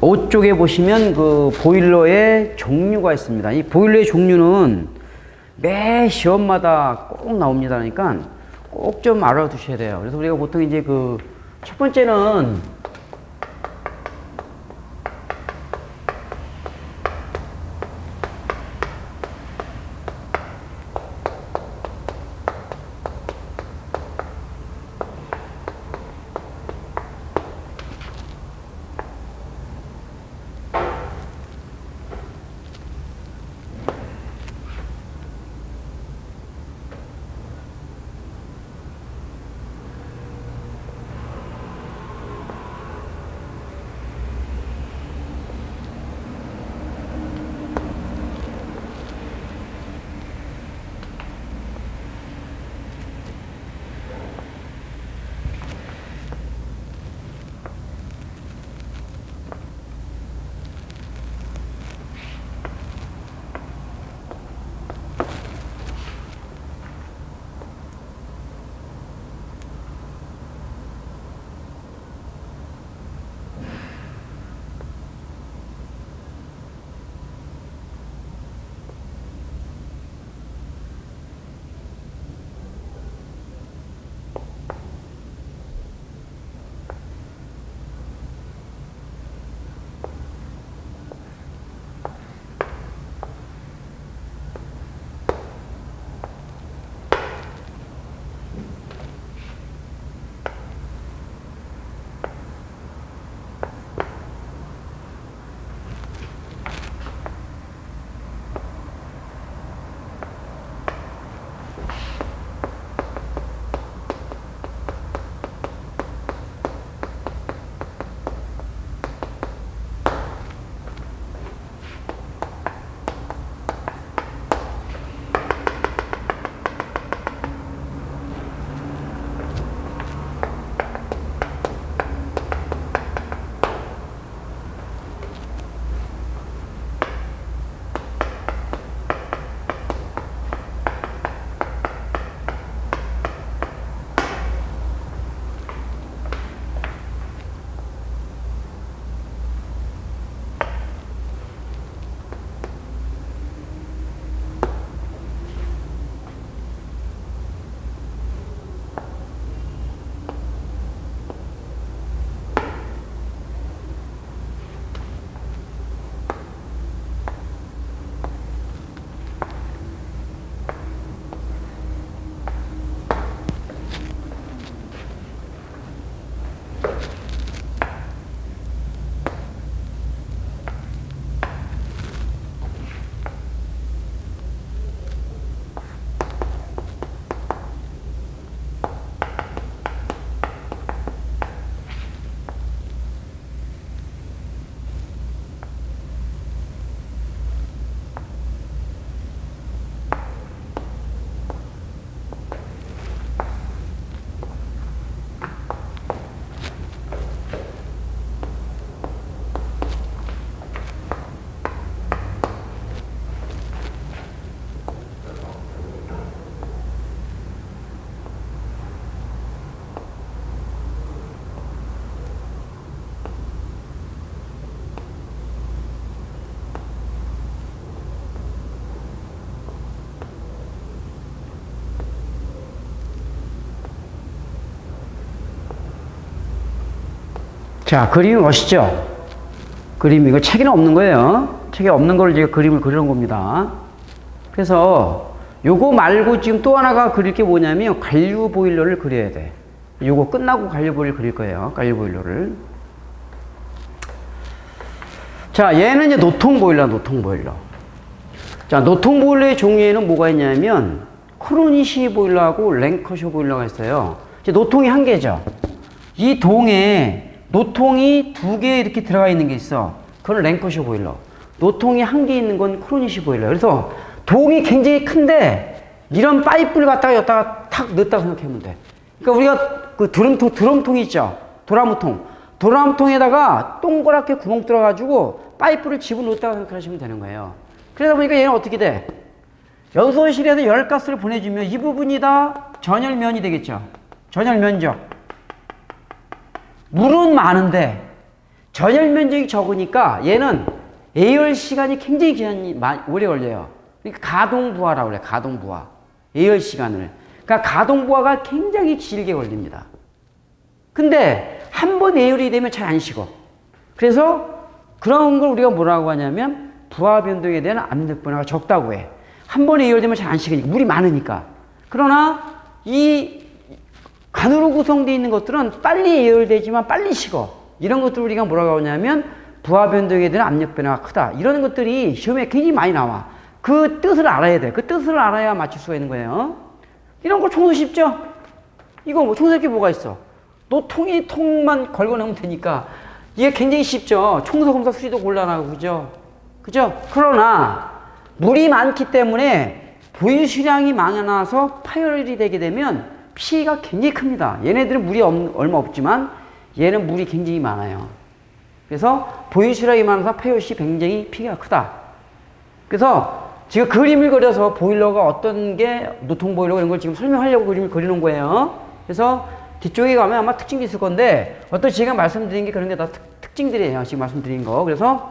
오쪽에 보시면 그 보일러의 종류가 있습니다. 이 보일러의 종류는 매 시험마다 꼭 나옵니다. 그러니까 꼭 좀 알아두셔야 돼요. 그래서 우리가 보통 이제 그 첫 번째는 자, 그림이 멋있죠? 그림, 이거 책에는 없는 거예요. 책에 없는 걸 제가 그림을 그리는 겁니다. 그래서 요거 말고 지금 또 하나가 그릴 게 뭐냐면 관류 보일러를 그려야 돼. 요거 끝나고 관류 보일러 그릴 거예요. 관류 보일러를. 자, 얘는 이제 노통 보일러, 노통 보일러. 자, 노통 보일러의 종류에는 뭐가 있냐면 크로니시 보일러하고 랭커쇼 보일러가 있어요. 이제 노통이 한 개죠. 이 동에 노통이 두 개 이렇게 들어가 있는 게 있어. 그건 랭커쇼 보일러. 노통이 한 개 있는 건 크로니시 보일러. 그래서 동이 굉장히 큰데 이런 파이프를 갖다가 여기다가 탁 넣었다고 생각하면 돼. 그러니까 우리가 그 드럼통, 드럼통 있죠? 도라무통. 도라무통에다가 동그랗게 구멍 뚫어가지고 파이프를 집어넣었다고 생각하시면 되는 거예요. 그러다 보니까 얘는 어떻게 돼? 연소실에서 열가스를 보내주면 이 부분이 다 전열면이 되겠죠. 전열면적. 물은 많은데 전열 면적이 적으니까 얘는 예열 시간이 굉장히 기간이 마- 오래 걸려요. 그러니까 가동 부하라고 그래요. 가동 부하. 예열 시간을. 그러니까 가동 부하가 굉장히 길게 걸립니다. 근데 한 번 예열이 되면 잘 안 식어. 그래서 그런 걸 우리가 뭐라고 하냐면 부하 변동에 대한 압력 변화가 적다고 해. 한 번에 예열되면 잘 안 식으니까 물이 많으니까. 그러나 이 간으로 구성되어 있는 것들은 빨리 예열되지만 빨리 식어. 이런 것들 우리가 뭐라고 하냐면 부하 변동에 대한 압력 변화가 크다. 이런 것들이 시험에 굉장히 많이 나와. 그 뜻을 알아야 돼. 그 뜻을 알아야 맞출 수가 있는 거예요. 이런 거 청소 쉽죠? 이거 뭐 청소할 게 뭐가 있어? 노통이 통만 걸고 나면 되니까 이게 굉장히 쉽죠. 청소 검사 수리도 곤란하고 그죠? 그죠? 그러나 물이 많기 때문에 보유수량이 많아서 파열이 되게 되면 피해가 굉장히 큽니다. 얘네들은 물이 없- 얼마 없지만 얘는 물이 굉장히 많아요. 그래서 보유수량이 많아서 파열시 굉장히 피해가 크다. 그래서 지금 그림을 그려서 보일러가 어떤 게 노통 보일러 이런 걸 지금 설명하려고 그림을 그리는 거예요. 그래서 뒤쪽에 가면 아마 특징이 있을 건데 어떤 제가 말씀드린 게 그런 게 다 특징들이에요. 지금 말씀드린 거. 그래서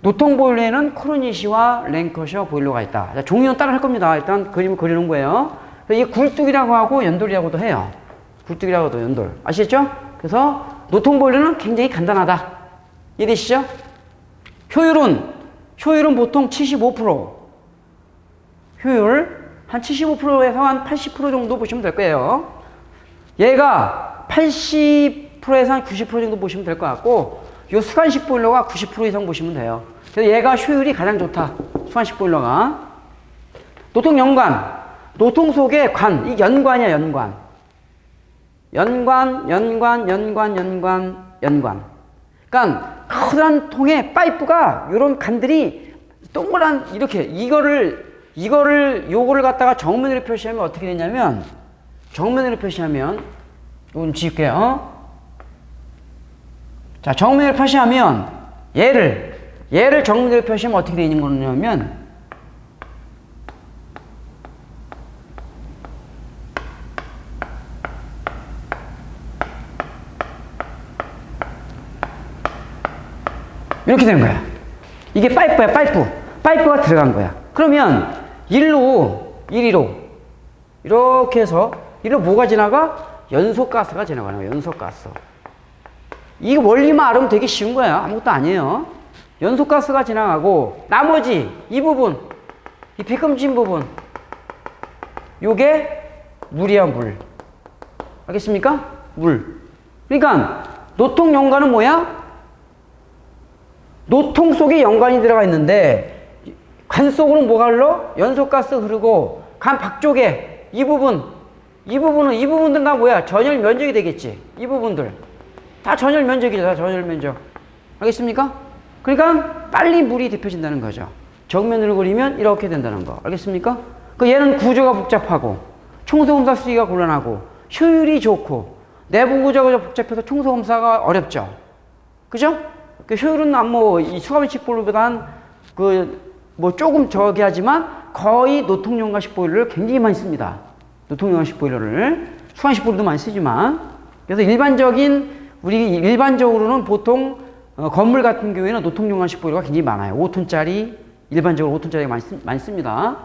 노통 보일러에는 코르니시와 랭커셔 보일러가 있다. 자, 종류는 따로 할 겁니다. 일단 그림을 그리는 거예요. 이게 굴뚝이라고 하고 연돌이라고도 해요. 굴뚝이라고도 연돌. 아시겠죠? 그래서 노통 보일러는 굉장히 간단하다. 이해되시죠? 효율은 효율은 보통 75% 효율 한 75%에서 한 80% 정도 보시면 될 거예요. 얘가 80%에서 한 90% 정도 보시면 될 것 같고 요 수간식 보일러가 90% 이상 보시면 돼요. 그래서 얘가 효율이 가장 좋다. 수간식 보일러가 노통 연관 노통 속에 관, 이 연관이야 연관. 연관, 연관, 연관, 연관, 연관. 그러니까 커다란 통에 파이프가 이런 간들이 동그란 이렇게 이거를 이거를 요거를 갖다가 정면으로 표시하면 어떻게 되냐면 정면으로 표시하면 이건 지울게요. 자 정면으로 표시하면 얘를 얘를 정면으로 표시하면 어떻게 되는 거냐면 이렇게 되는 거야. 이게 파이프야, 파이프. 파이프가 들어간 거야. 그러면 일로, 이리로 이렇게 해서 이리로 뭐가 지나가? 연소가스가 지나가는 거야. 연소가스. 이거 원리만 알으면 되게 쉬운 거야. 아무것도 아니에요. 연소가스가 지나가고 나머지 이 부분, 이 비금진 부분, 요게 물이야 물. 알겠습니까? 물. 그러니까 노통 연관은 뭐야? 노통 속에 연관이 들어가 있는데 간 속으로 뭐가 흘러? 연소가스 흐르고 간 밖쪽에 이 부분 이 부분은 이 부분들 다 뭐야? 전열 면적이 되겠지. 이 부분들 다 전열 면적이죠. 다 전열 면적. 알겠습니까? 그러니까 빨리 물이 데펴진다는 거죠. 정면으로 그리면 이렇게 된다는 거. 알겠습니까? 그 얘는 구조가 복잡하고 청소 검사 수리가 곤란하고 효율이 좋고 내부 구조가 복잡해서 청소 검사가 어렵죠. 그죠? 그 효율은 뭐이 수감식 보일러보다는 그뭐 조금 저기 하지만 거의 노통연관식 보일러를 굉장히 많이 씁니다. 노통연관식 보일러를 수간식 보일러도 많이 쓰지만 그래서 일반적인 우리 일반적으로는 보통 어, 건물 같은 경우에는 노통연관식 보일러가 굉장히 많아요. 5톤짜리 일반적으로 5톤짜리 많이, 쓰, 많이 씁니다.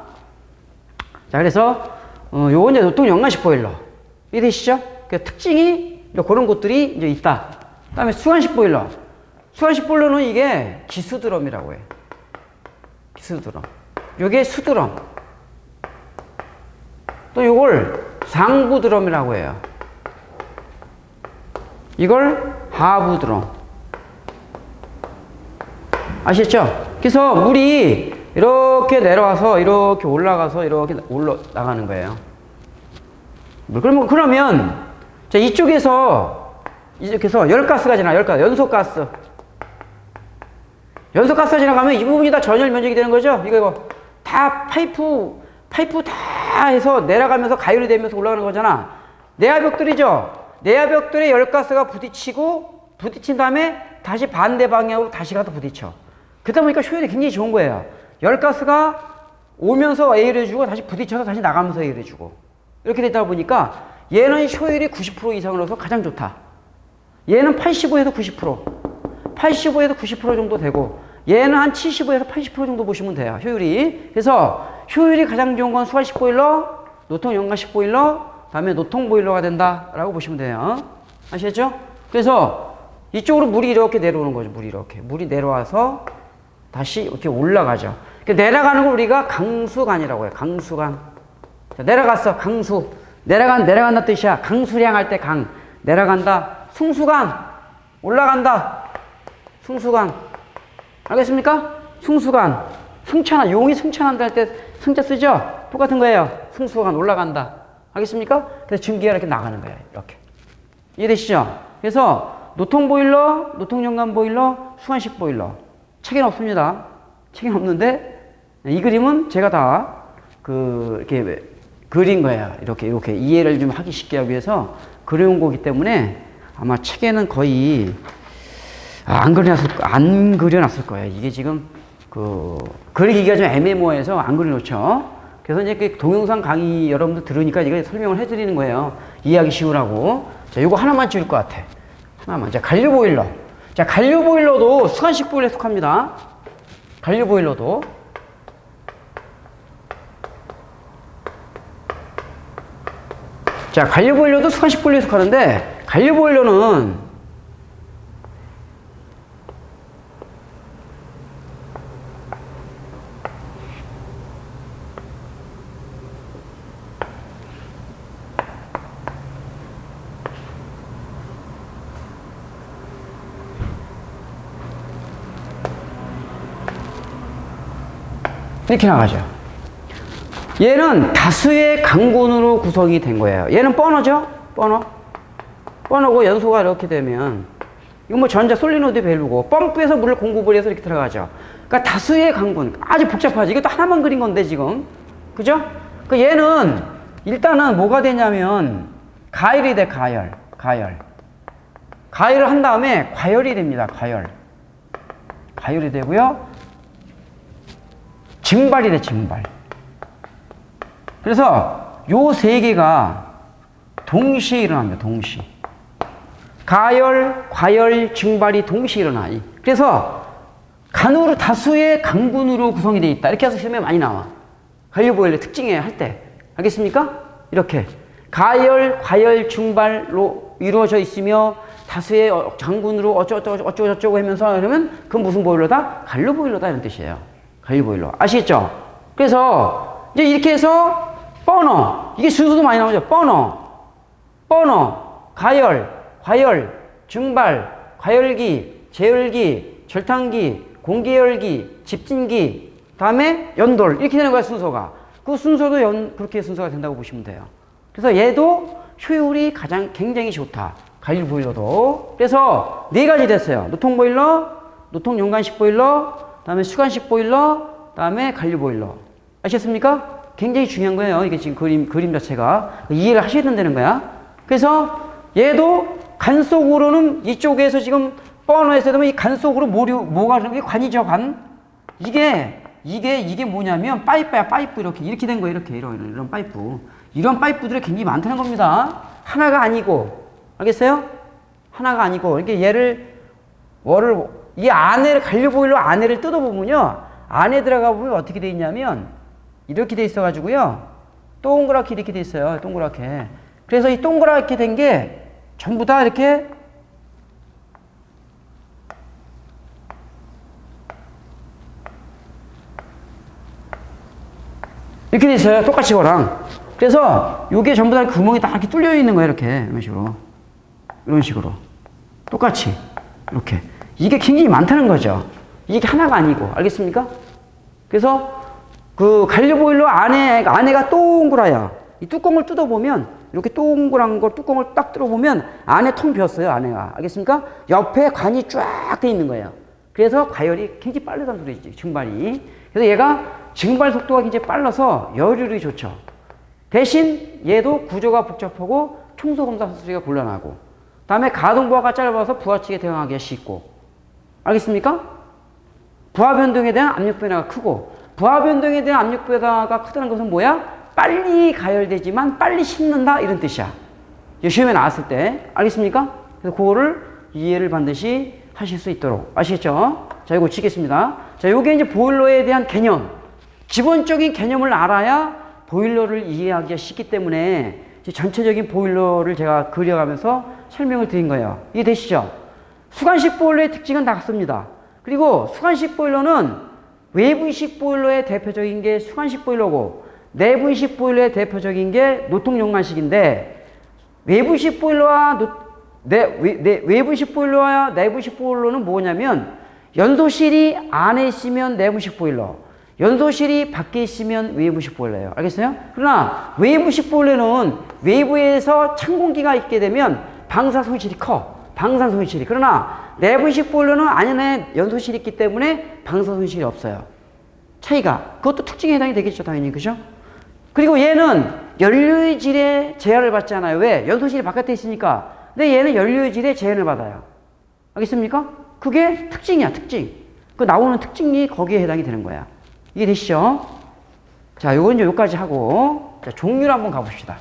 자 그래서 어, 요건 이제 노통연관식 보일러 이해되시죠? 그 특징이 그런 것들이 이제 있다. 그다음에 수간식 보일러. 수간식 보일러는 이게 기수드럼이라고 해. 기수드럼. 요게 수드럼. 또 요걸 상부드럼이라고 해요. 이걸 하부드럼. 아시겠죠? 그래서 물이 이렇게 내려와서 이렇게 올라가서 이렇게 올라가는 거예요. 그러면 그러면 자 이쪽에서 이쪽에서 열가스가 지나 열가스 연소가스 연소가스가 지나가면 이 부분이 다 전열 면적이 되는 거죠. 이거 이거 다 파이프 파이프 다 해서 내려가면서 가열이 되면서 올라가는 거잖아. 내화벽들이죠. 내화벽들에 열가스가 부딪히고 부딪힌 다음에 다시 반대 방향으로 다시 가서 부딪혀. 그러다 보니까 효율이 굉장히 좋은 거예요. 열가스가 오면서 A를 주고 다시 부딪혀서 다시 나가면서 A를 주고 이렇게 되다 보니까 얘는 효율이 90% 이상으로서 가장 좋다. 얘는 85에서 90%. 85에서 90% 정도 되고 얘는 한 75에서 80% 정도 보시면 돼요. 효율이. 그래서 효율이 가장 좋은 건 수관식 보일러, 노통 연관식 보일러, 다음에 노통 보일러가 된다라고 보시면 돼요. 아시겠죠? 그래서 이쪽으로 물이 이렇게 내려오는 거죠. 물이 이렇게. 물이 내려와서 다시 이렇게 올라가죠. 그 내려가는 걸 우리가 강수관이라고 해요. 강수관. 자, 내려갔어. 강수. 내려간, 내려간다 뜻이야. 강수량 할 때 강. 내려간다. 승수관. 올라간다. 승수관. 알겠습니까? 승수관. 승천한, 용이 승천한다 할 때 승자 쓰죠? 똑같은 거예요. 승수관 올라간다. 알겠습니까? 그래서 증기가 이렇게 나가는 거예요. 이렇게. 이해되시죠? 그래서 노통 보일러, 노통 연관 보일러, 수관식 보일러. 책에는 없습니다. 책에는 없는데 이 그림은 제가 다 그 이렇게 그린 거예요. 이렇게 이렇게 이해를 좀 하기 쉽게 하기 위해서 그려온 거기 때문에 아마 책에는 거의 아, 안 그려놨을 거- 안 그려놨을 거예요. 이게 지금 그 그리기가 좀 애매모호해서 안 그려놓죠. 그래서 이제 그 동영상 강의 여러분들 들으니까 이거 설명을 해드리는 거예요. 이해하기 쉬우라고. 자, 이거 하나만 찍을 것 같아. 하나만. 자, 간류 보일러. 자, 간류 보일러도 수간식 보일러에 속합니다. 간류 보일러도. 자, 간류 보일러도 수간식 보일러에 속하는데, 간류 보일러는 이렇게 나가죠. 얘는 다수의 강군으로 구성이 된 거예요. 얘는 버너죠? 버너. 버너고 연소가 이렇게 되면 이건 뭐 전자 솔리노드 밸브고 펌프에서 물을 공급을 해서 이렇게 들어가죠. 그러니까 다수의 강군 아주 복잡하지. 이것도 하나만 그린 건데 지금 그죠? 그 얘는 일단은 뭐가 되냐면 가열이 돼 가열 가열 가열을 한 다음에 과열이 됩니다. 과열 과열이 되고요. 증발이 돼 증발. 그래서 요 세 개가 동시에 일어납니다. 동시에. 가열, 과열, 증발이 동시에 일어나. 이- 그래서 간으로 다수의 강군으로 구성이 되어 있다. 이렇게 해서 시험에 많이 나와. 관료보일러 특징이에요. 할 때. 알겠습니까? 이렇게. 가열, 과열, 증발로 이루어져 있으며 다수의 어- 장군으로 어쩌고저쩌고 하면서 이러면 그건 무슨 보일러다? 간료 보일러다 이런 뜻이에요. 간료 보일러. 아시겠죠? 그래서 이제 이렇게 해서 버너. 이게 순서도 많이 나오죠. 버너. 버너, 가열, 과열, 증발, 과열기, 제열기, 절탕기, 공기열기, 집진기, 다음에 연돌 이렇게 되는 거야 순서가. 그 순서도 연 그렇게 순서가 된다고 보시면 돼요. 그래서 얘도 효율이 가장 굉장히 좋다. 관리 보일러도. 그래서 네 가지 됐어요. 노통 보일러, 노통 연관식 보일러, 다음에 수관식 보일러, 다음에 관리 보일러. 아셨습니까? 굉장히 중요한 거예요. 이게 지금 그림 그림 자체가 이해를 하셔야 된다는 거야. 그래서 얘도 간 속으로는 이쪽에서 지금 버너에서 되면 이간 속으로 뭐류 뭐가 흐르는 게 관이죠 관. 이게 이게 이게 뭐냐면 파이프야 파이프 이렇게 이렇게 된 거예요 이렇게 이런, 이런 파이프 이런 파이프들이 굉장히 많다는 겁니다. 하나가 아니고 알겠어요? 하나가 아니고 이렇게 얘를 월을 이 안에를 갈려 보일러 안에를 뜯어 보면요 안에 들어가 보면 어떻게 돼 있냐면 이렇게 돼 있어 가지고요 동그랗게 이렇게 돼 있어요 동그랗게. 그래서 이 동그랗게 된 게 전부 다 이렇게 이렇게 돼 있어요 똑같이 거랑. 그래서 요게 전부 다 구멍이 다 이렇게 뚫려 있는 거예요 이렇게. 이런 식으로. 이런 식으로. 똑같이. 이렇게 이게 굉장히 많다는 거죠 이게 하나가 아니고 알겠습니까? 그래서 그 간료 보일러 안에 안에가 동그라요. 이 뚜껑을 뜯어 보면 이렇게 동그란 거 뚜껑을 딱 뚫어 보면 안에 통 비었어요. 안에가 알겠습니까? 옆에 관이 쫙 돼 있는 거예요. 그래서 과열이 굉장히 빠르다는 소리지 증발이. 그래서 얘가 증발 속도가 굉장히 빨라서 열율이 좋죠. 대신 얘도 구조가 복잡하고 청소 검사 수리가 곤란하고 다음에 가동 부하가 짧아서 부하측에 대응하기가 쉽고 알겠습니까? 부하 변동에 대한 압력 변화가 크고 부하 변동에 대한 압력 변화가 크다는 것은 뭐야? 빨리 가열되지만 빨리 식는다 이런 뜻이야. 시험에 나왔을 때 알겠습니까? 그래서 그거를 이해를 반드시 하실 수 있도록 아시겠죠? 자, 이거 치겠습니다. 자, 요게 이제 보일러에 대한 개념. 기본적인 개념을 알아야 보일러를 이해하기가 쉽기 때문에 전체적인 보일러를 제가 그려가면서 설명을 드린 거예요. 이해되시죠? 수간식 보일러의 특징은 다 같습니다. 그리고 수간식 보일러는 외부식 보일러의 대표적인 게 수간식 보일러고 내부식 보일러의 대표적인 게 노통용관식인데 외부식 보일러와 노, 내, 외, 내, 외부식 보일러와 내부식 보일러는 뭐냐면 연소실이 안에 있으면 내부식 보일러 연소실이 밖에 있으면 외부식 보일러예요. 알겠어요? 그러나 외부식 보일러는 외부에서 찬 공기가 있게 되면 방사 손실이 커. 방사 손실이. 그러나 내부식 보일러는 안에 연소실이 있기 때문에 방사 손실이 없어요. 차이가. 그것도 특징에 해당이 되겠죠, 당연히. 그죠? 그리고 얘는 연료의 질에 제한을 받잖아요. 왜? 연소실이 바깥에 있으니까. 근데 얘는 연료의 질에 제한을 받아요. 알겠습니까? 그게 특징이야, 특징. 그 나오는 특징이 거기에 해당이 되는 거야. 이게 되시죠? 자, 요건 이제 여기까지 하고, 자, 종류를 한번 가봅시다.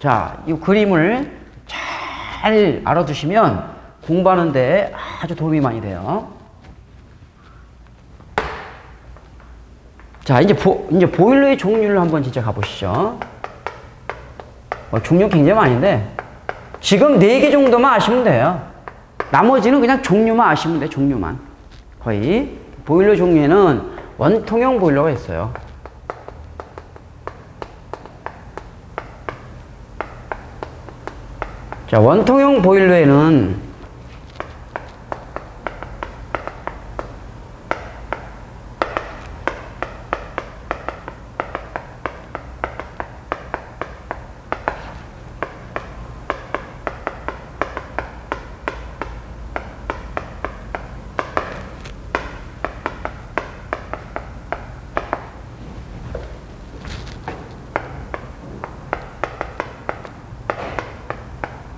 자, 이 그림을 잘 알아두시면 공부하는데 아주 도움이 많이 돼요. 자, 이제 보, 이제 보일러의 종류를 한번 진짜 가보시죠. 뭐 종류 굉장히 많은데, 지금 네 개 정도만 아시면 돼요. 나머지는 그냥 종류만 아시면 돼, 종류만. 거의. 보일러 종류에는 원통형 보일러가 있어요. 자, 원통형 보일러에는